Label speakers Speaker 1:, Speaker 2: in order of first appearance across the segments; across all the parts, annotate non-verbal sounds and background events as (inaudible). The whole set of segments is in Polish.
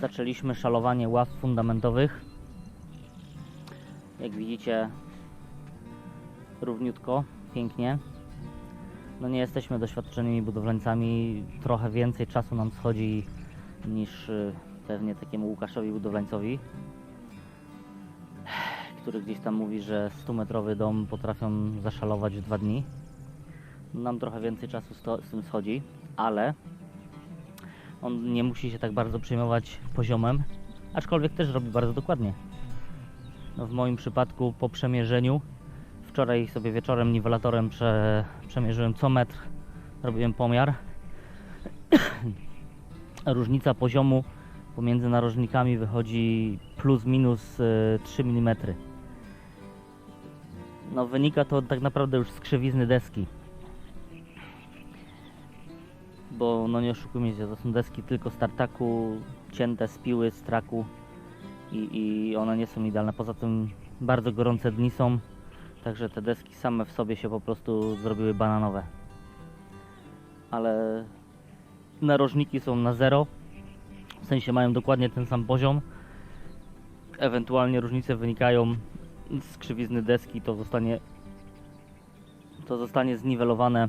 Speaker 1: zaczęliśmy szalowanie ław fundamentowych. Jak widzicie, równiutko, pięknie. No nie jesteśmy doświadczonymi budowlańcami, trochę więcej czasu nam schodzi niż y, pewnie takiemu Łukaszowi budowlańcowi, który gdzieś tam mówi, że 100-metrowy dom potrafią zaszalować w dwa dni. Nam trochę więcej czasu z tym schodzi, ale on nie musi się tak bardzo przejmować poziomem, aczkolwiek też robi bardzo dokładnie. No w moim przypadku po przemierzeniu wczoraj sobie wieczorem niwelatorem prze, przemierzyłem co metr, robiłem pomiar. (clears throat) Różnica poziomu pomiędzy narożnikami wychodzi plus minus y, 3 mm. No wynika to tak naprawdę już z krzywizny deski. Bo no nie oszukujmy się, to są deski tylko z tartaku, cięte z piły, z traku i, i one nie są idealne. Poza tym bardzo gorące dni są, także te deski same w sobie się po prostu zrobiły bananowe. Ale narożniki są na zero, w sensie mają dokładnie ten sam poziom. Ewentualnie różnice wynikają z krzywizny deski, to zostanie to zostanie zniwelowane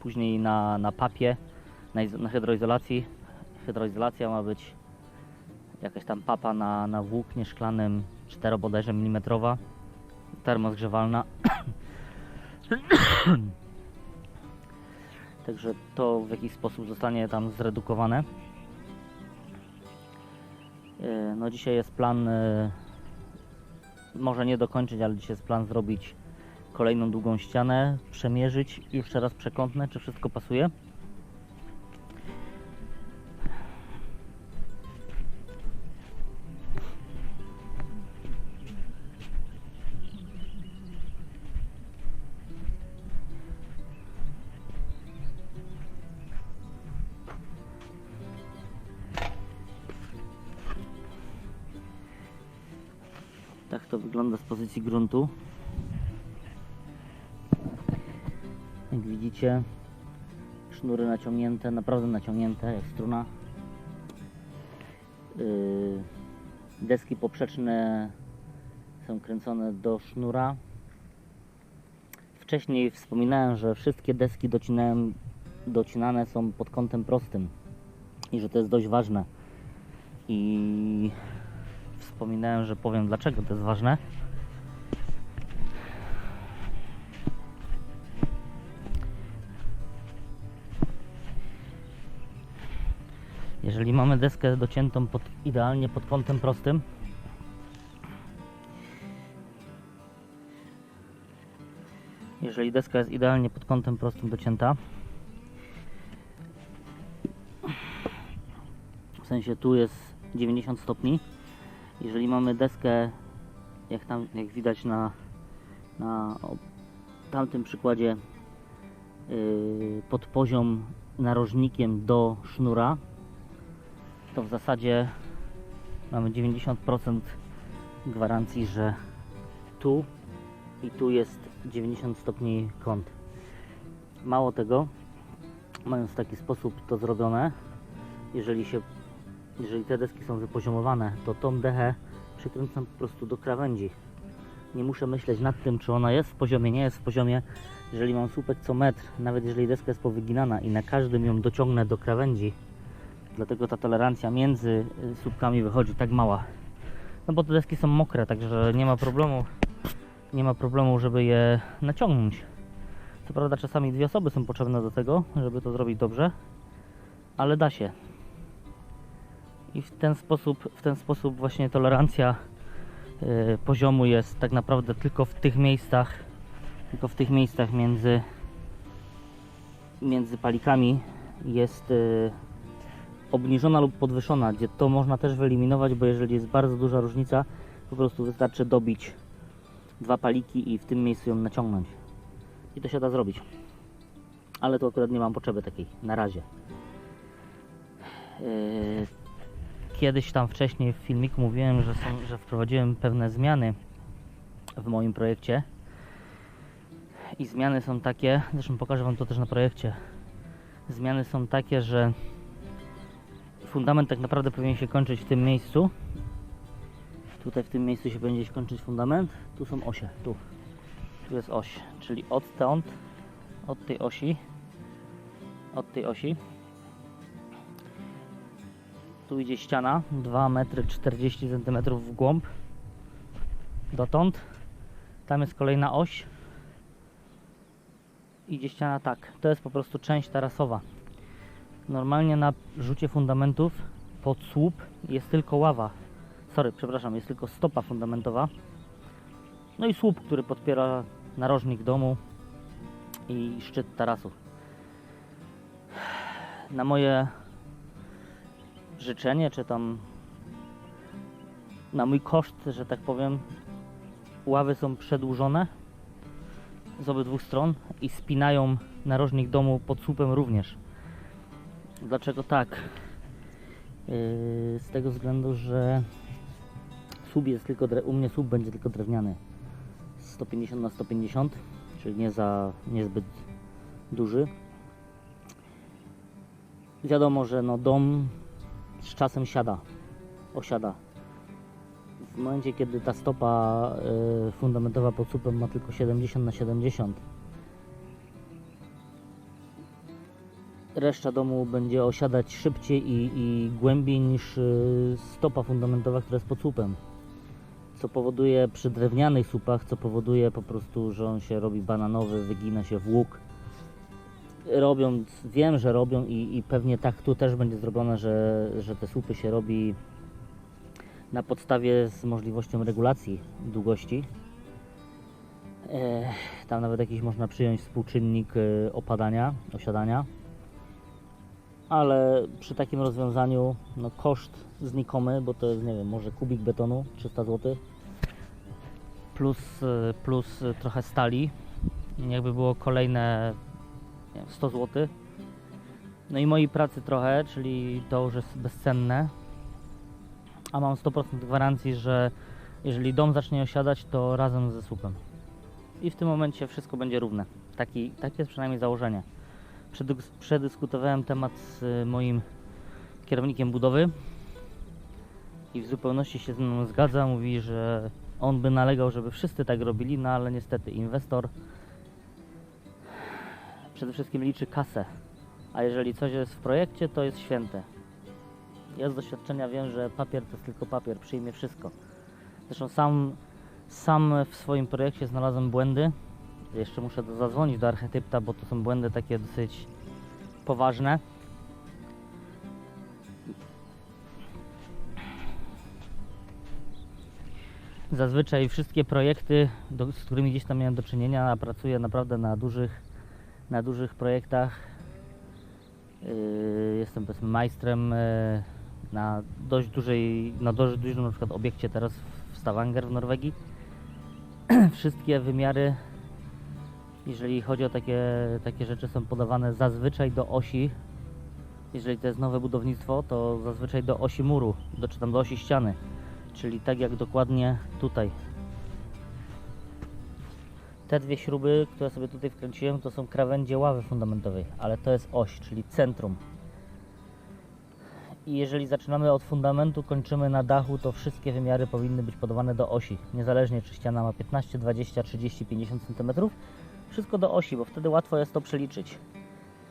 Speaker 1: później na, na papie, na, na hydroizolacji. Hydroizolacja ma być jakaś tam papa na, na włóknie szklanym 4 bodajże milimetrowa, termozgrzewalna. (coughs) Także to w jakiś sposób zostanie tam zredukowane. Yy, No dzisiaj jest plan, yy, może nie dokończyć, ale dzisiaj jest plan zrobić kolejną długą ścianę, przemierzyć już teraz przekątne, czy wszystko pasuje. Tak to wygląda z pozycji gruntu. Jak widzicie, sznury naciągnięte, naprawdę naciągnięte, jak struna. Yy, deski poprzeczne są kręcone do sznura. Wcześniej wspominałem, że wszystkie deski docinane są pod kątem prostym i że to jest dość ważne. I wspominałem, że powiem dlaczego to jest ważne. Jeżeli mamy deskę dociętą pod, idealnie pod kątem prostym, jeżeli deska jest idealnie pod kątem prostym docięta, w sensie tu jest 90 stopni, jeżeli mamy deskę, jak tam, jak widać na, na tamtym przykładzie, yy, pod poziom narożnikiem do sznura, to w zasadzie mamy 90% gwarancji, że tu i tu jest 90 stopni kąt. Mało tego, mając w taki sposób to zrobione, jeżeli się jeżeli te deski są wypoziomowane, to tą dechę przykręcam po prostu do krawędzi. Nie muszę myśleć nad tym, czy ona jest w poziomie, nie jest w poziomie. Jeżeli mam słupek co metr, nawet jeżeli deska jest powyginana i na każdym ją dociągnę do krawędzi, dlatego ta tolerancja między y, słupkami wychodzi tak mała. No bo te deski są mokre, także nie ma problemu, nie ma problemu, żeby je naciągnąć. Co prawda czasami dwie osoby są potrzebne do tego, żeby to zrobić dobrze, ale da się. I w ten sposób, w ten sposób właśnie tolerancja y, poziomu jest tak naprawdę tylko w tych miejscach, tylko w tych miejscach między między palikami jest y, obniżona lub podwyższona, gdzie to można też wyeliminować, bo jeżeli jest bardzo duża różnica, po prostu wystarczy dobić dwa paliki i w tym miejscu ją naciągnąć. I to się da zrobić. Ale tu akurat nie mam potrzeby takiej na razie. Yy, kiedyś tam wcześniej w filmiku mówiłem, że, są, że wprowadziłem pewne zmiany w moim projekcie. I zmiany są takie, zresztą pokażę Wam to też na projekcie. Zmiany są takie, że fundament tak naprawdę powinien się kończyć w tym miejscu. Tutaj w tym miejscu się będzie kończyć fundament. Tu są osie, tu. Tu jest oś, czyli odtąd, od tej osi, od tej osi. Idzie ściana, 2 metry 40 cm w głąb. Dotąd. Tam jest kolejna oś. Idzie ściana tak. To jest po prostu część tarasowa. Normalnie na rzucie fundamentów pod słup jest tylko ława. Sorry, przepraszam, jest tylko stopa fundamentowa. No i słup, który podpiera narożnik domu i szczyt tarasu. Na moje życzenie, czy tam na mój koszt, że tak powiem, ławy są przedłużone z obydwu stron i spinają narożnik domu pod słupem również. Dlaczego tak? Yy, z tego względu, że słup jest tylko u mnie słup będzie tylko drewniany 150 na 150 czyli nie za niezbyt duży wiadomo, że no dom z czasem siada osiada w momencie kiedy ta stopa y, fundamentowa pod słupem ma tylko 70 na 70 reszta domu będzie osiadać szybciej i, i głębiej niż y, stopa fundamentowa, która jest pod słupem. Co powoduje przy drewnianych słupach, co powoduje po prostu, że on się robi bananowy, wygina się w łuk. Robią, wiem, że robią i, i pewnie tak tu też będzie zrobione, że, że te słupy się robi na podstawie z możliwością regulacji długości. E, tam nawet jakiś można przyjąć współczynnik e, opadania, osiadania ale przy takim rozwiązaniu no koszt znikomy, bo to jest nie wiem, może kubik betonu 300 zł plus, y, plus y, trochę stali jakby było kolejne nie wiem, 100 zł no i mojej pracy trochę, czyli to już jest bezcenne. A mam 100% gwarancji, że jeżeli dom zacznie osiadać to razem ze słupem. I w tym momencie wszystko będzie równe. Taki, takie jest przynajmniej założenie. Przedys- przedyskutowałem temat z moim kierownikiem budowy i w zupełności się ze mną zgadza. Mówi, że on by nalegał, żeby wszyscy tak robili, no ale niestety inwestor przede wszystkim liczy kasę, a jeżeli coś jest w projekcie, to jest święte. Ja z doświadczenia wiem, że papier to jest tylko papier, przyjmie wszystko. Zresztą sam, sam w swoim projekcie znalazłem błędy, jeszcze muszę do- zadzwonić do archetypta, bo to są błędy takie dosyć poważne. Zazwyczaj wszystkie projekty, do, z którymi gdzieś tam miałem do czynienia, pracuję naprawdę na dużych, na dużych projektach. Yy, jestem powiedzmy majstrem yy, na dość dużej, na dość dużym na przykład obiekcie teraz w Stavanger w Norwegii. (clears throat) Wszystkie wymiary jeżeli chodzi o takie, takie rzeczy, są podawane zazwyczaj do osi. Jeżeli to jest nowe budownictwo, to zazwyczaj do osi muru, do, czy tam do osi ściany. Czyli tak jak dokładnie tutaj. Te dwie śruby, które sobie tutaj wkręciłem, to są krawędzie ławy fundamentowej, ale to jest oś, czyli centrum. I jeżeli zaczynamy od fundamentu, kończymy na dachu, to wszystkie wymiary powinny być podawane do osi. Niezależnie czy ściana ma 15, 20, 30, 50 cm, wszystko do osi, bo wtedy łatwo jest to przeliczyć.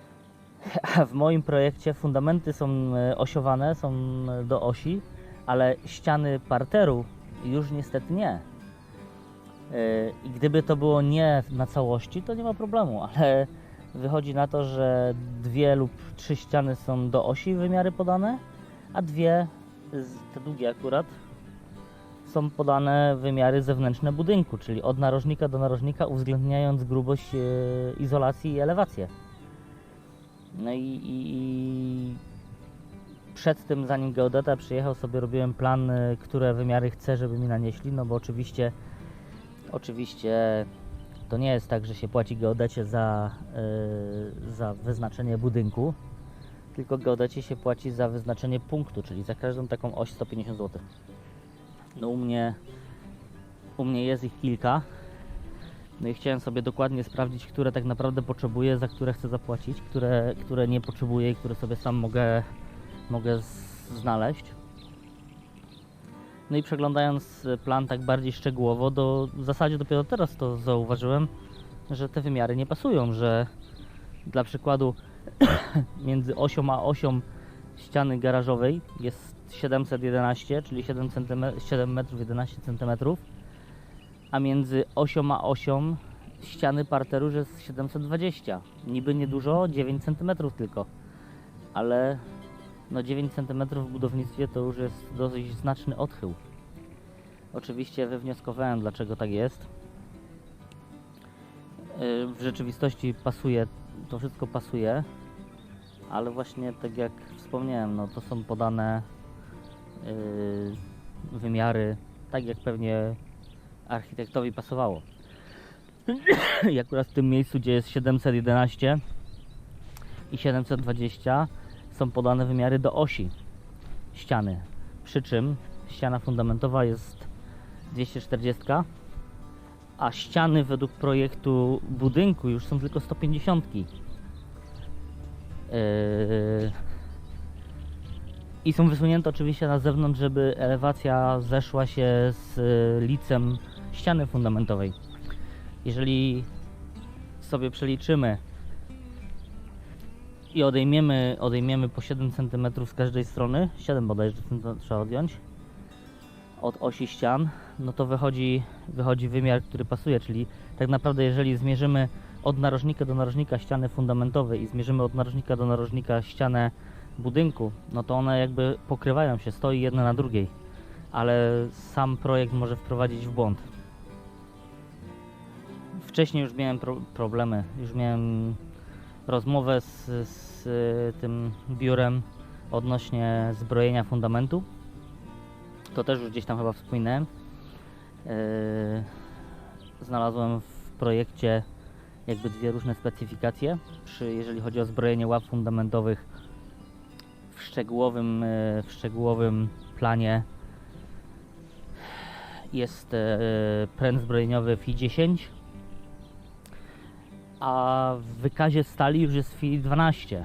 Speaker 1: (laughs) A w moim projekcie fundamenty są e, osiowane, są e, do osi, ale ściany parteru już niestety nie. E, I gdyby to było nie na całości, to nie ma problemu, ale wychodzi na to, że dwie lub trzy ściany są do osi wymiary podane, a dwie, te długie akurat, są podane wymiary zewnętrzne budynku, czyli od narożnika do narożnika, uwzględniając grubość e, izolacji i elewację. No i, i, i przed tym, zanim geodeta przyjechał, sobie robiłem plan, e, które wymiary chcę, żeby mi nanieśli, no bo oczywiście, oczywiście to nie jest tak, że się płaci geodecie za, e, za wyznaczenie budynku, tylko geodecie się płaci za wyznaczenie punktu, czyli za każdą taką oś 150 zł. No u mnie, u mnie jest ich kilka. No i chciałem sobie dokładnie sprawdzić, które tak naprawdę potrzebuję, za które chcę zapłacić, które, które nie potrzebuję i które sobie sam mogę, mogę znaleźć. No i przeglądając plan tak bardziej szczegółowo, do, w zasadzie dopiero teraz to zauważyłem, że te wymiary nie pasują, że dla przykładu (coughs) między osią a osią ściany garażowej jest 711, czyli 7, cm, 7 metrów 11 cm, a między osią a osią ściany parteru jest 720. Niby niedużo, 9 cm tylko, ale no 9 cm w budownictwie to już jest dosyć znaczny odchył. Oczywiście wywnioskowałem dlaczego tak jest. Yy, W rzeczywistości pasuje, to wszystko pasuje, ale właśnie tak jak wspomniałem, no to są podane yy, wymiary, tak jak pewnie architektowi pasowało. (coughs) I akurat w tym miejscu, gdzie jest 711 i 720 są podane wymiary do osi ściany. Przy czym ściana fundamentowa jest 240, a ściany według projektu budynku już są tylko 150. Yy, I są wysunięte oczywiście na zewnątrz, żeby elewacja zeszła się z y, licem ściany fundamentowej. Jeżeli sobie przeliczymy i odejmiemy, odejmiemy po 7 cm z każdej strony, 7 bodajże trzeba odjąć. Od osi ścian, no to wychodzi, wychodzi wymiar, który pasuje, czyli tak naprawdę jeżeli zmierzymy od narożnika do narożnika ściany fundamentowej i zmierzymy od narożnika do narożnika ścianę budynku, no to one jakby pokrywają się, stoi jedna na drugiej, ale sam projekt może wprowadzić w błąd. Wcześniej już miałem pro problemy, już miałem rozmowę z, z y, tym biurem odnośnie zbrojenia fundamentu. To też już gdzieś tam chyba wspominałem. Yy, znalazłem w projekcie jakby dwie różne specyfikacje. Przy, jeżeli chodzi o zbrojenie łap fundamentowych w szczegółowym, yy, w szczegółowym planie jest pręt zbrojeniowy FI-10, a w wykazie stali już jest FI-12.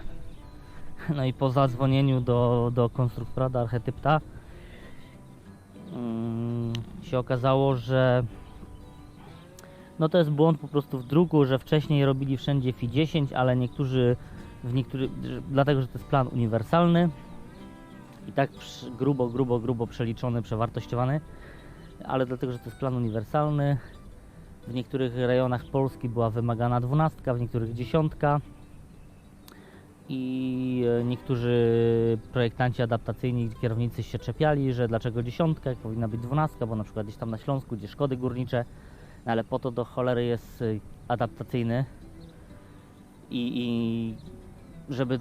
Speaker 1: No i po zadzwonieniu do, do konstruktora, do archetypta, mm, się okazało, że no to jest błąd po prostu w druku, że wcześniej robili wszędzie FI 10, ale niektórzy w niektórych, dlatego że to jest plan uniwersalny i tak grubo, grubo, grubo przeliczony, przewartościowany, ale dlatego, że to jest plan uniwersalny, w niektórych rejonach Polski była wymagana dwunastka, w niektórych dziesiątka i e, niektórzy projektanci adaptacyjni, kierownicy się czepiali, że dlaczego dziesiątka, jak powinna być dwunastka, bo na przykład gdzieś tam na Śląsku, gdzie szkody górnicze, no ale po to do cholery jest y, adaptacyjny i, i żeby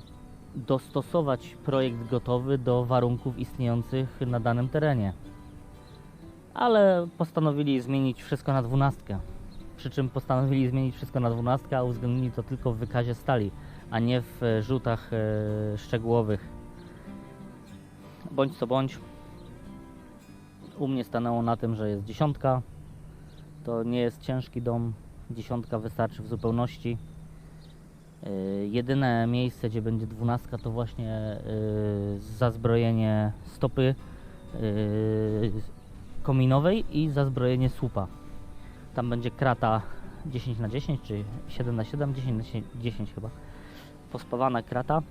Speaker 1: dostosować projekt gotowy do warunków istniejących na danym terenie. Ale postanowili zmienić wszystko na dwunastkę. Przy czym postanowili zmienić wszystko na dwunastkę, a uwzględnili to tylko w wykazie stali, a nie w e, rzutach e, szczegółowych. Bądź co bądź. U mnie stanęło na tym, że jest dziesiątka. To nie jest ciężki dom. Dziesiątka wystarczy w zupełności. Yy, jedyne miejsce, gdzie będzie dwunastka, to właśnie zazbrojenie stopy kominowej i zazbrojenie słupa. Tam będzie krata 10 na 10 czy 7 na 7 10 na 10 chyba. Pospawana krata.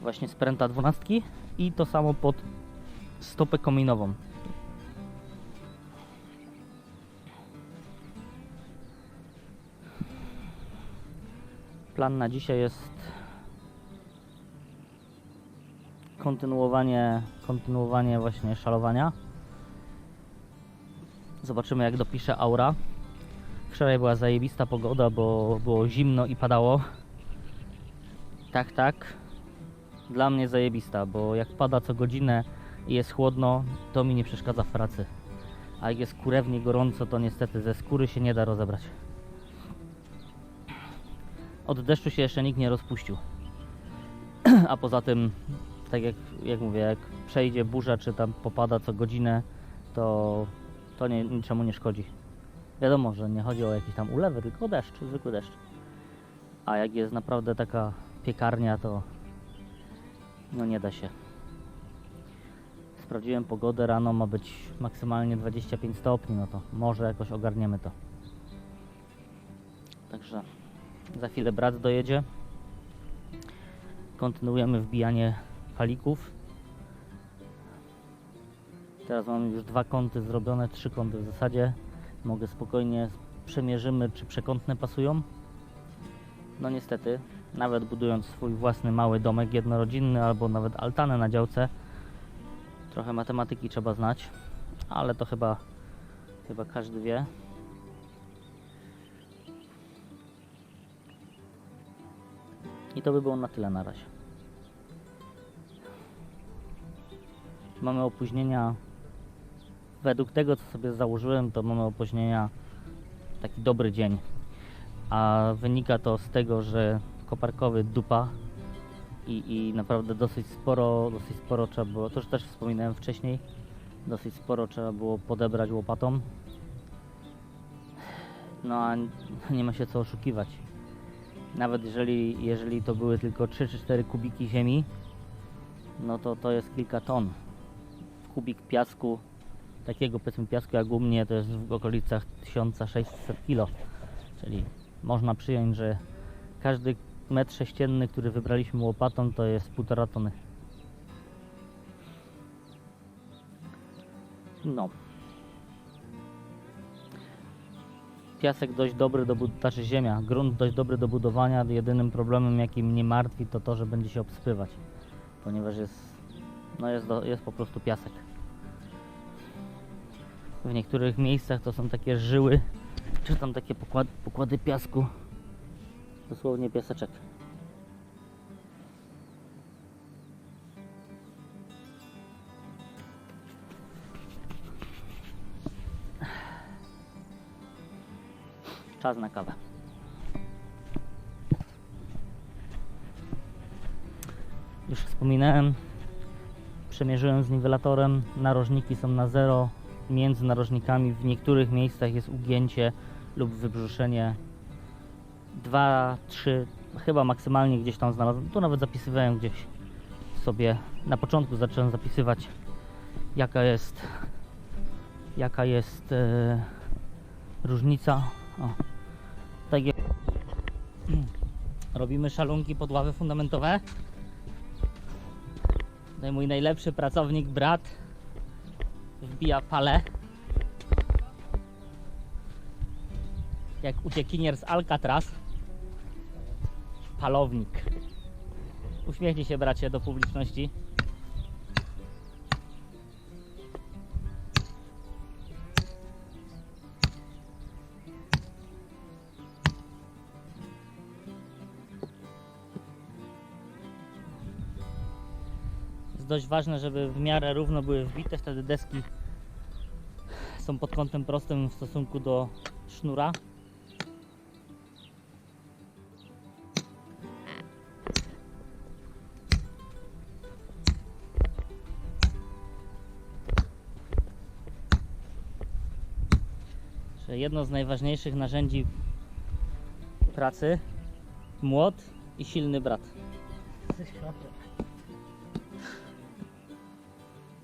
Speaker 1: Właśnie z pręta dwunastki i to samo pod stopę kominową. Plan na dzisiaj jest kontynuowanie, kontynuowanie właśnie szalowania. Zobaczymy jak dopisze aura. Wczoraj była zajebista pogoda, bo było zimno i padało. Tak, tak. Dla mnie zajebista, bo jak pada co godzinę i jest chłodno, to mi nie przeszkadza w pracy. A jak jest kurewnie gorąco, to niestety ze skóry się nie da rozebrać. Od deszczu się jeszcze nikt nie rozpuścił. (clears throat) A poza tym, tak jak, jak mówię, jak przejdzie burza, czy tam popada co godzinę, to, to nie, niczemu nie szkodzi. Wiadomo, że nie chodzi o jakieś tam ulewy, tylko o deszcz, zwykły deszcz. A jak jest naprawdę taka piekarnia, to No nie da się. Sprawdziłem pogodę, rano ma być maksymalnie 25 stopni, no to może jakoś ogarniemy to. Także za chwilę brat dojedzie. Kontynuujemy wbijanie falików. Teraz mam już dwa kąty zrobione, trzy kąty w zasadzie. Mogę spokojnie przemierzymy, czy przekątne pasują. No niestety, nawet budując swój własny mały domek jednorodzinny albo nawet altanę na działce, trochę matematyki trzeba znać, ale to chyba, chyba każdy wie. I to by było na tyle na razie. Mamy opóźnienia. Według tego, co sobie założyłem, to mamy opóźnienia taki dobry dzień. A wynika to z tego, że koparkowy dupa i, i naprawdę dosyć sporo, dosyć sporo trzeba było, to już też wspominałem wcześniej, dosyć sporo trzeba było podebrać łopatą. No a nie ma się co oszukiwać. Nawet jeżeli, jeżeli to były tylko 3 czy 4 kubiki ziemi, no to to jest kilka ton. Kubik piasku, takiego powiedzmy piasku jak u mnie, to jest w okolicach 1600 kg. Czyli można przyjąć, że każdy metr sześcienny, który wybraliśmy łopatą, to jest półtora tony. No. Piasek dość dobry do znaczy ziemia, grunt dość dobry do budowania. Jedynym problemem, jaki mnie martwi, to to, że będzie się obsypywać, ponieważ jest, no jest, do, jest po prostu piasek. W niektórych miejscach to są takie żyły, czy tam takie pokłady, pokłady piasku. Dosłownie piaseczek. Czas na kawę. Już wspominałem, przemierzyłem z niwelatorem, narożniki są na zero, między narożnikami w niektórych miejscach jest ugięcie lub wybrzuszenie 2, 3, chyba maksymalnie gdzieś tam znalazłem. Tu nawet zapisywałem gdzieś sobie. Na początku zacząłem zapisywać jaka jest jaka jest e, różnica. O, tak jak robimy szalunki pod ławy fundamentowe. Tutaj mój najlepszy pracownik, brat, wbija palę. Jak uciekinier z Alcatraz. Palownik. Uśmiechnij się, bracie, do publiczności. Dość ważne, żeby w miarę równo były wbite, wtedy deski są pod kątem prostym w stosunku do sznura. Jedno z najważniejszych narzędzi pracy młot i silny brat.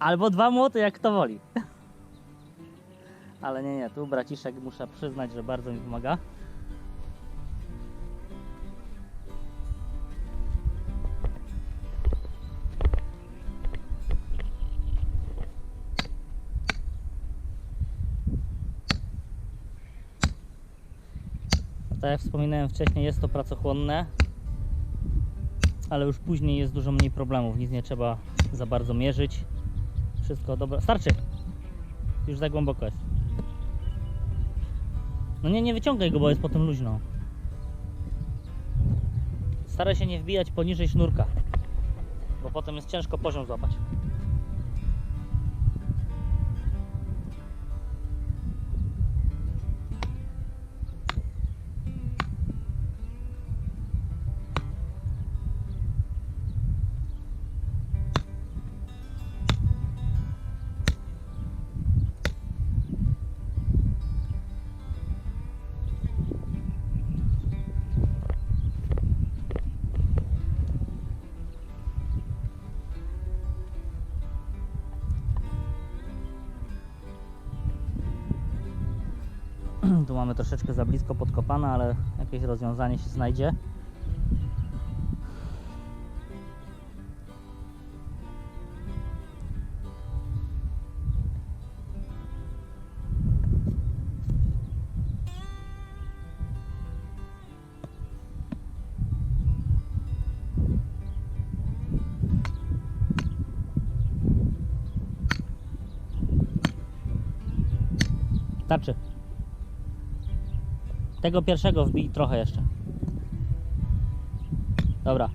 Speaker 1: Albo dwa młoty, jak kto woli. (laughs) Ale nie, nie, tu braciszek muszę przyznać, że bardzo mi pomaga. Tak jak wspominałem wcześniej, jest to pracochłonne, ale już później jest dużo mniej problemów. Nic nie trzeba za bardzo mierzyć. Wszystko dobra. Starczy! Już za głęboko jest. No nie, nie wyciągaj go, bo jest potem luźno. Staraj się nie wbijać poniżej sznurka, bo potem jest ciężko poziom złapać. Tu mamy troszeczkę za blisko podkopane, ale jakieś rozwiązanie się znajdzie. Starczy. Tego pierwszego wbij trochę jeszcze. Dobra.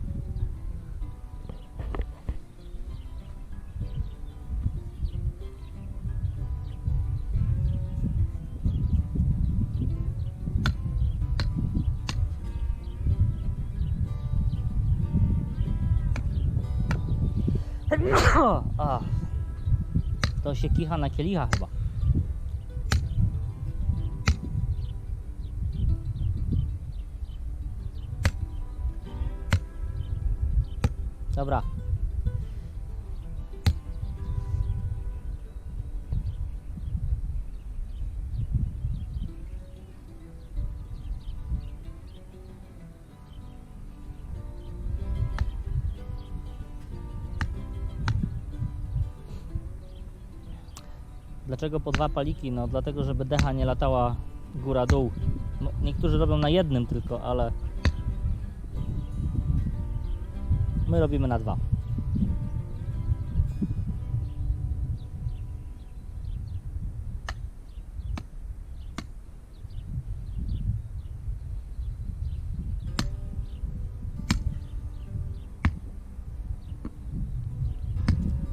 Speaker 1: (coughs) To się kicha na kielicha chyba. Dobra. Dlaczego po dwa paliki? No dlatego, żeby decha nie latała góra-dół. No, niektórzy robią na jednym tylko, ale my robimy na dwa.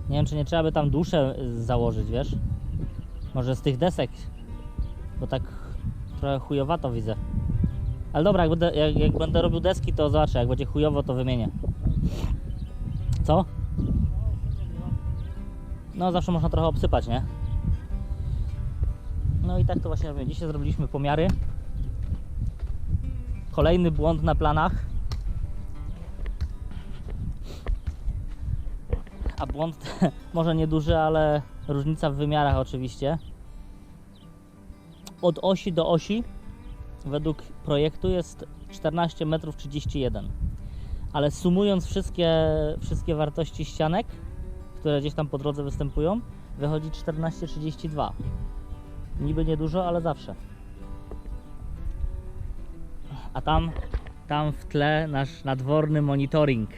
Speaker 1: Nie wiem, czy nie trzeba by tam duszę założyć, wiesz? Może z tych desek, bo tak trochę chujowato widzę. Ale dobra, jak będę, jak, jak będę robił deski, to zobaczę, jak będzie chujowo, to wymienię. Co? No, zawsze można trochę obsypać, nie? No i tak to właśnie robimy. Dzisiaj zrobiliśmy pomiary. Kolejny błąd na planach. A błąd (laughs) może nieduży, ale różnica w wymiarach oczywiście. Od osi do osi według projektu jest 14 metrów 31 ale sumując wszystkie, wszystkie wartości ścianek, które gdzieś tam po drodze występują, wychodzi 14,32. Niby niedużo, ale zawsze. A tam, tam w tle nasz nadworny monitoring.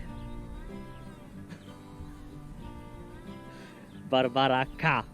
Speaker 1: Barbara K.